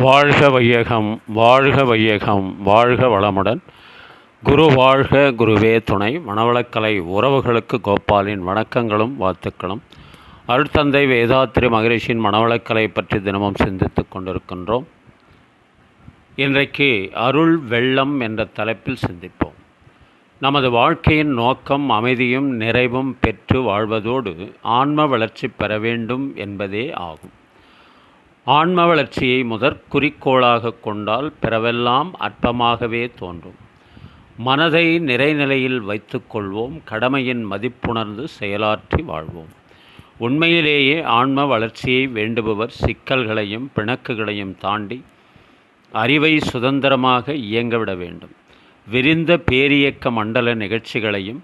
வாழ்க வையகம் வாழ்க வையகம் வாழ்க வளமுடன். குரு வாழ்க குருவே துணை. மணவளக்கலை உறவுகளுக்கு கோபாலின் வணக்கங்களும் வாழ்த்துக்களும். அருட்தந்தை வேதாத்திரி மகரிஷியின் மணவளக்கலை பற்றி தினமும் சிந்தித்துக் கொண்டிருக்கின்றோம். இன்றைக்கு அருள் வெள்ளம் என்ற தலைப்பில் சிந்திப்போம். நமது வாழ்க்கையின் நோக்கம் அமைதியும் நிறைவும் பெற்று வாழ்வதோடு ஆன்ம வளர்ச்சி பெற வேண்டும் என்பதே ஆகும். ஆன்ம வளர்ச்சியை முதற் குறிக்கோளாக கொண்டால் பிறவெல்லாம் அற்பமாகவே தோன்றும். மனதை நிறைநிலையில் வைத்துக்கொள்வோம் கடமையின் மதிப்புணர்ந்து செயலாற்றி வாழ்வோம். உண்மையிலேயே ஆன்ம வளர்ச்சியை வேண்டுபவர் சிக்கல்களையும் பிணக்குகளையும் தாண்டி அறிவை சுதந்திரமாக இயங்கவிட வேண்டும். விரிந்த பேரியக்க மண்டல நிகழ்ச்சிகளையும்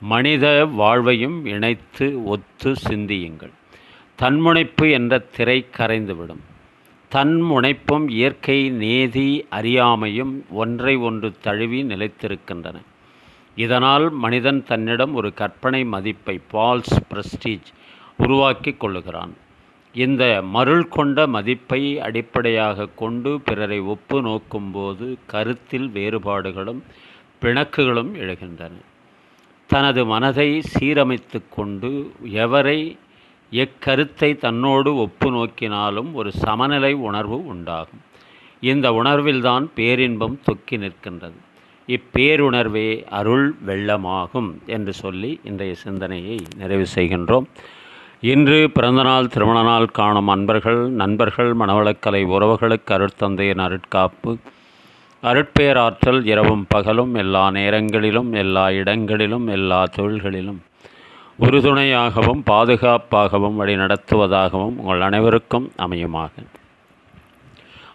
மனித வாழ்வையும் இணைத்து ஒத்து சிந்தியுங்கள். தன்முனைப்பு என்ற திரை கரைந்துவிடும். தன்முனைப்பும் இயற்கை நேதி அறியாமையும் ஒன்றை ஒன்று தழுவி நிலைத்திருக்கின்றன. இதனால் மனிதன் தன்னிடம் ஒரு கற்பனை மதிப்பை பால்ஸ் பிரஸ்டீஜ் உருவாக்கி கொள்ளுகிறான். இந்த மருள் கொண்ட மதிப்பை அடிப்படையாக கொண்டு பிறரை ஒப்பு நோக்கும்போது கருத்தில் வேறுபாடுகளும் பிணக்குகளும் எழுகின்றன. தனது மனதை சீரமைத்து கொண்டு எவரை எக்கருத்தை தன்னோடு ஒப்பு நோக்கினாலும் ஒரு சமநிலை உணர்வு உண்டாகும். இந்த உணர்வில்தான் பேரின்பம் தொக்கி நிற்கின்றது. இப்பேருணர்வே அருள் வெள்ளமாகும் என்று சொல்லி இன்றைய சிந்தனையை நிறைவு செய்கின்றோம். இன்று பிறந்தநாள் திருமண நாள் காணும் அன்பர்கள் நண்பர்கள் மணவளக்கலை உறவுகளுக்கு அருட்தந்தையின் அருட்காப்பு. அருட்பேராற்றல் இரவும் பகலும் எல்லா நேரங்களிலும் எல்லா இடங்களிலும் எல்லா தொழில்களிலும். உறுதுணையாகவும் பாதுகாப்பாகவும் வழிநடத்துவதாகவும் உங்கள் அனைவருக்கும் அமையுமாக.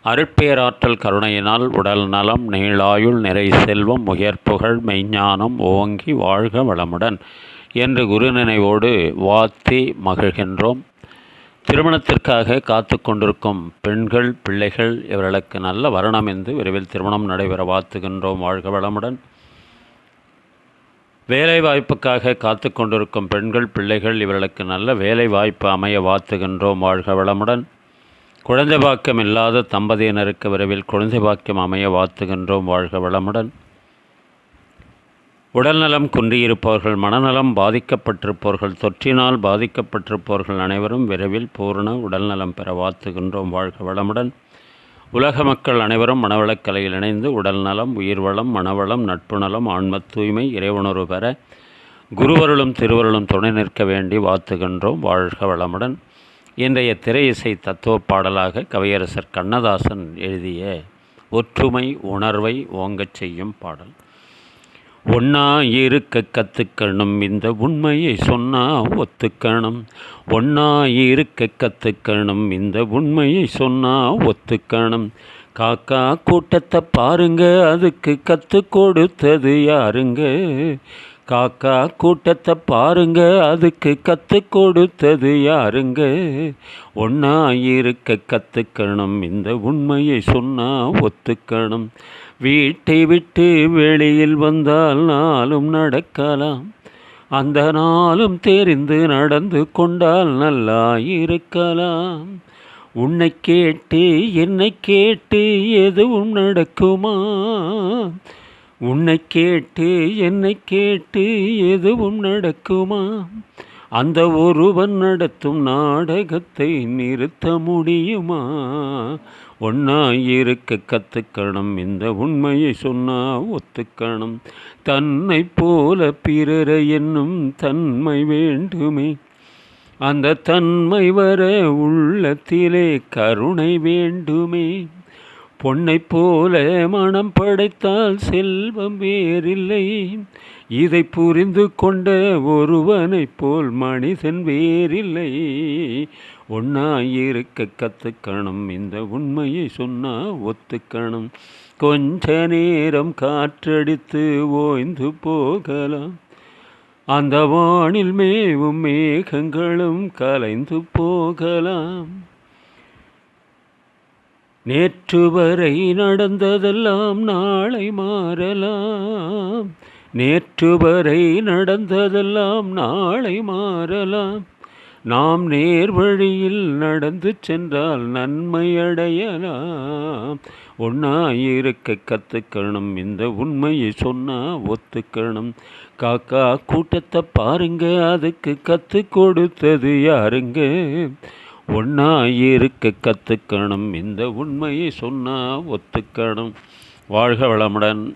அருட்பேராற்றல் கருணையினால் உடல் நலம் நீளாயுள் நிறை செல்வம் உயர்ப்புகழ் மெய்ஞானம் ஓங்கி வாழ்க வளமுடன் என்று குரு நினைவோடு வாத்தி மகிழ்கின்றோம். திருமணத்திற்காக காத்து கொண்டிருக்கும் பெண்கள் பிள்ளைகள் இவர்களுக்கு நல்ல வரணம் என்று விரைவில் திருமணம் நடைபெற வாழ்த்துகின்றோம். வாழ்க வளமுடன். வேலை வாய்ப்புக்காக காத்து கொண்டிருக்கும் பெண்கள் பிள்ளைகள் இவர்களுக்கு நல்ல வேலை வாய்ப்பு அமைய வாழ்த்துகின்றோம். வாழ்க வளமுடன். குழந்தை பாக்கியம் இல்லாத தம்பதியினருக்கு விரைவில் குழந்தை பாக்கியம் அமைய வாழ்த்துகின்றோம். வாழ்க வளமுடன். உடல்நலம் குன்றியிருப்பவர்கள் மனநலம் பாதிக்கப்பட்டிருப்பவர்கள் தொற்றினால் பாதிக்கப்பட்டிருப்பவர்கள் அனைவரும் விரைவில் பூரண உடல்நலம் பெற வாழ்த்துகின்றோம். வாழ்க வளமுடன். உலக மக்கள் அனைவரும் மனவளக்கலையில் இணைந்து உடல் நலம் உயிர்வளம் மனவளம் நட்பு நலம் ஆன்ம தூய்மை இறைவுணர்வு பெற குருவருளும் திருவருளும் துணை நிற்க வேண்டி வாழ்த்துகின்றோம். வாழ்க வளமுடன். இன்றைய திரை இசை தத்துவ பாடலாக கவியரசர் கண்ணதாசன் எழுதிய ஒற்றுமை உணர்வை ஓங்கச் செய்யும் பாடல் ஒன்றா இருக்க கற்றுக்கணும் இந்த உண்மையை சொன்னால் ஒத்துக்கணும். ஒன்றா இருக்க கற்றுக்கணும் இந்த உண்மையை சொன்னால் ஒத்துக்கணும். காக்கா கூட்டத்தை பாருங்க. அதுக்கு கற்று கொடுத்தது யாருங்க? காக்கா கூட்டத்தை பாருங்க அதுக்கு கற்று கொடுத்தது யாருங்க? ஒன்றா இருக்க கற்றுக்கணும் இந்த உண்மையை சொன்னால் ஒத்துக்கணும். வீட்டை விட்டு வெளியில் வந்தால் நாளும் நடக்கலாம். அந்த நாளும் தெரிந்து நடந்து கொண்டால் நல்லா இருக்கலாம். உன்னை கேட்டு என்னை கேட்டு எதுவும் நடக்குமா? உன்னை கேட்டு என்னை கேட்டு எதுவும் நடக்குமா? அந்த ஒருவன் நடத்தும் நாடகத்தை நிறுத்த முடியுமா? ஒன்னா இருக்க கற்றுக்கணும் இந்த உண்மையை சொன்னா ஒத்துக்கணும். தன்னை போல பிறரை என்னும் தன்மை வேண்டுமே. அந்த தன்மை வர உள்ளத்திலே கருணை வேண்டுமே. பொன்னை போல மனம் படைத்தால் செல்வம் வேறில்லை. இதை புரிந்து கொண்ட ஒருவனைப் போல் மனிதன் வேறில்லை. ஒன்னாயிருக்க கற்றுக்கணும் இந்த உண்மையை சொன்னா ஒத்துக்கணும். கொஞ்ச நேரம் காற்றடித்து ஓய்ந்து போகலாம். அந்த வானில் மேவும் மேகங்களும் கலைந்து போகலாம். நேற்று வரை நடந்ததெல்லாம் நாளை மாறலாம். நேற்று வரை நடந்ததெல்லாம் நாளை மாறலாம். நாம் நேர் வழியில் நடந்து சென்றால் நன்மை அடையலாம். இருக்க கற்றுக்கணும் இந்த உண்மையை சொன்னால் ஒத்துக்கணும். காக்கா கூட்டத்தை பாருங்க அதுக்கு கற்றுக் கொடுத்தது யாருங்க? ஒன்னா இருக்க கற்றுக்கணும் இந்த உண்மையை சொன்னால் ஒத்துக்கணும். வாழ்க வளமுடன்.